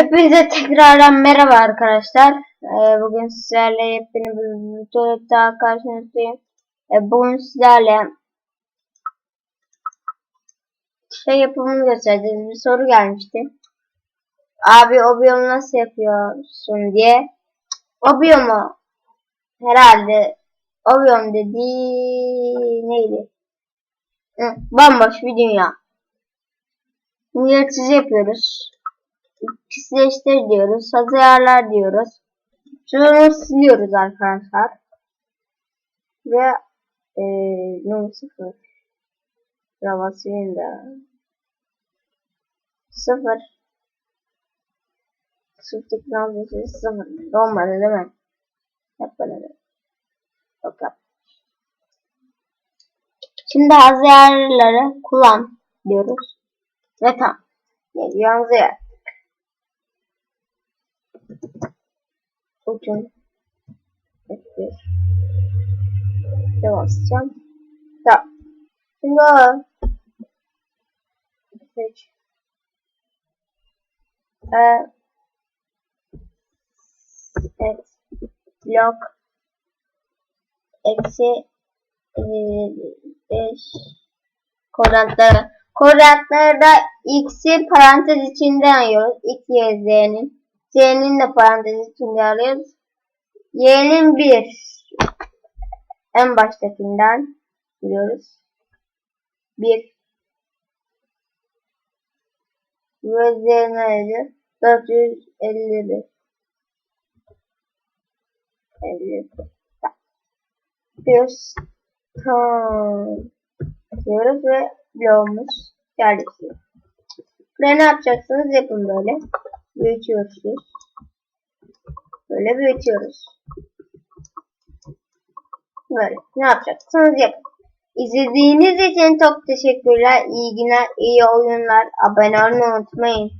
Hepinize tekrardan merhaba arkadaşlar. Ee, bugün sizlerle yepyeni bir video daha karşınızdayım. Ee, bugün sizlerle şey yapımını göstereceğiz. Bir soru gelmişti. Abi o biyomu nasıl yapıyorsun diye. O biyomu herhalde o biyom dediği neydi? Hı, bamboş bir dünya. Yaratıcı yapıyoruz pisleştir diyoruz. Hazırlar diyoruz. Şunu siliyoruz arkadaşlar. Ve e, no sıfır. Ravasıyım da. Sıfır. Sıfır teknolojisi sıfır. Olmadı değil mi? Hep böyle. Yok yap. Şimdi hazırları kullan diyoruz. Ve tam. Geliyor hazır. Ucun F1 basacağım. Tamam. Şimdi o seç. Ee, evet. Blok eksi 5 koordinatları. Koordinatları da x'i parantez içinde alıyoruz. x, y. Z'nin de parantez içinde alıyoruz. Y'nin 1 en baştakinden biliyoruz. 1 ve Z neydi? 451 51 diyoruz. Tamam. diyoruz ve bloğumuz geldi. Buraya ne yapacaksınız? Yapın böyle büyütüyoruz. Böyle büyütüyoruz. Böyle. Ne yapacaksınız yapın. İzlediğiniz için çok teşekkürler. İyi günler, iyi oyunlar. Abone olmayı unutmayın.